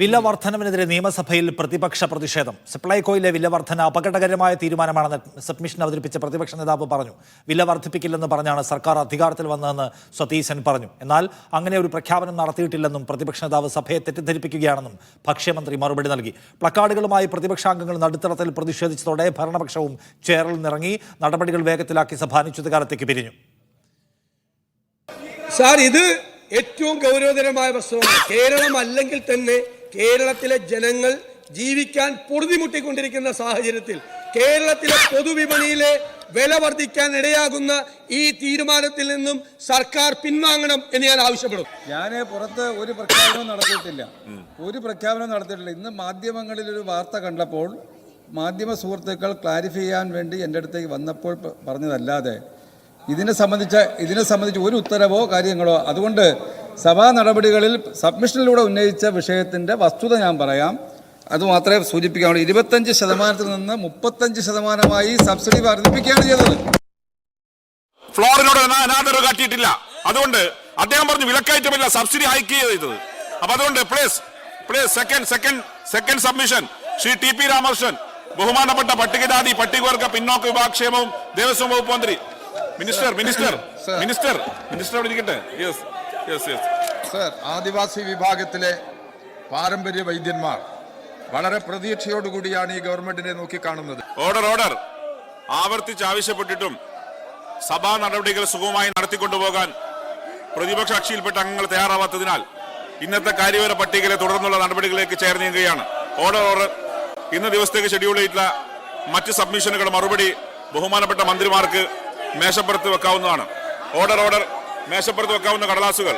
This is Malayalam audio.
വില വർധനവിനെതിരെ നിയമസഭയിൽ പ്രതിപക്ഷ പ്രതിഷേധം. സപ്ലൈകോയിലെ വില വർധന അപകടകരമായ തീരുമാനമാണെന്ന് സബ്മിഷൻ അവതരിപ്പിച്ച പ്രതിപക്ഷ നേതാവ് പറഞ്ഞു. വില വർദ്ധിപ്പിക്കില്ലെന്ന് പറഞ്ഞാണ് സർക്കാർ അധികാരത്തിൽ വന്നതെന്ന് സതീശൻ പറഞ്ഞു. എന്നാൽ അങ്ങനെ ഒരു പ്രഖ്യാപനം നടത്തിയിട്ടില്ലെന്നും പ്രതിപക്ഷ നേതാവ് സഭയെ തെറ്റിദ്ധരിപ്പിക്കുകയാണെന്നും ഭക്ഷ്യമന്ത്രി മറുപടി നൽകി. പ്ലക്കാർഡുകളുമായി പ്രതിപക്ഷാംഗങ്ങൾ നടുത്തളത്തിൽ പ്രതിഷേധിച്ചതോടെ ഭരണപക്ഷവും ചേറിൽ നിറങ്ങി നടപടികൾ വേഗത്തിലാക്കി സഭ അനിശ്ചിതകാലത്തേക്ക് പിരിഞ്ഞു. ഇത് ഏറ്റവും ഗൗരവതരമായ പ്രശ്നമാണ്. കേരളം അല്ലെങ്കിൽ തന്നെ കേരളത്തിലെ ജനങ്ങൾ ജീവിക്കാൻ പൊറുതിമുട്ടിക്കൊണ്ടിരിക്കുന്ന സാഹചര്യത്തിൽ കേരളത്തിലെ പൊതുവിപണിയിലെ വില വർദ്ധിക്കാൻ ഇടയാകുന്ന ഈ തീരുമാനത്തിൽ നിന്നും സർക്കാർ പിൻവാങ്ങണം എന്ന് ഞാൻ ആവശ്യപ്പെടും ഞാൻ പുറത്ത് ഒരു പ്രഖ്യാപനവും നടത്തിയിട്ടില്ല. ഒരു പ്രഖ്യാപനം നടത്തിയിട്ടില്ല. ഇന്ന് മാധ്യമങ്ങളിൽ ഒരു വാർത്ത കണ്ടപ്പോൾ മാധ്യമ സുഹൃത്തുക്കൾ ക്ലാരിഫൈ ചെയ്യാൻ വേണ്ടി എന്റെ അടുത്തേക്ക് വന്നപ്പോൾ പറഞ്ഞതല്ലാതെ ഇതിനെ സംബന്ധിച്ച ഇതിനെ സംബന്ധിച്ച് ഒരു ഉത്തരവോ കാര്യങ്ങളോ അതുകൊണ്ട് സഭാ നടപടികളിൽ സബ്മിഷനിലൂടെ ഉന്നയിച്ച വിഷയത്തിന്റെ വസ്തുത ഞാൻ പറയാം. അത് മാത്രമേ സൂചിപ്പിക്കാനുള്ളൂ ഇരുപത്തഞ്ച് ശതമാനത്തിൽ നിന്ന് മുപ്പത്തഞ്ച് ശതമാനമായി സബ്സിഡി വർദ്ധിപ്പിക്കുകയാണ് ചെയ്തത്. ഫ്ലോറിനോട് അനാദരവ് കാട്ടിയിട്ടില്ല. അതുകൊണ്ട് അദ്ദേഹം പറഞ്ഞു വിലക്കയറ്റമില്ല സബ്സിഡി ഹൈക്ക് ചെയ്തത്. അപ്പൊ അതുകൊണ്ട് please please second second second submission Shri T P Ramakrishnan ബഹുമാനപ്പെട്ട പട്ടികജാതി പട്ടികവർഗ പിന്നോക്ക വിഭാഗക്ഷേമവും ദേവസ്വം വകുപ്പ് മന്ത്രി. മിനിസ്റ്റർ മിനിസ്റ്റർ മിനിസ്റ്റർ മിനിസ്റ്റർ അവിടെ ഇരിക്കട്ടെ. യെസ് സർ ആദിവാസി വിഭാഗത്തിലെ പാരമ്പര്യ വൈദ്യന്മാർ വളരെ പ്രതീക്ഷയോടുകൂടിയാണ് ഈ ഗവൺമെന്റിനെ നോക്കിക്കാണുന്നത്. ഓർഡർ ഓർഡർ ആവർത്തിച്ച് ആവശ്യപ്പെട്ടിട്ടും സഭാ നടപടികൾ സുഗമമായി നടത്തിക്കൊണ്ടുപോകാൻ പ്രതിപക്ഷ കക്ഷിയിൽപ്പെട്ട അംഗങ്ങൾ തയ്യാറാവാത്തതിനാൽ ഇന്നത്തെ കാര്യവര പട്ടികയിലെ തുടർന്നുള്ള നടപടികളിലേക്ക് ചേർന്ന് നീങ്ങുകയാണ് ഓർഡർ ഓർഡർ ഇന്ന് ദിവസത്തേക്ക് ഷെഡ്യൂൾ ചെയ്തിട്ടുള്ള മറ്റ് സബ്മിഷനുകളുടെ മറുപടി ബഹുമാനപ്പെട്ട മന്ത്രിമാർക്ക് മേശപ്പുറത്ത് വെക്കാവുന്നതാണ്. ഓർഡർ ഓർഡർ മേശപ്പുറത്ത് വെക്കാവുന്ന കടലാസുകൾ.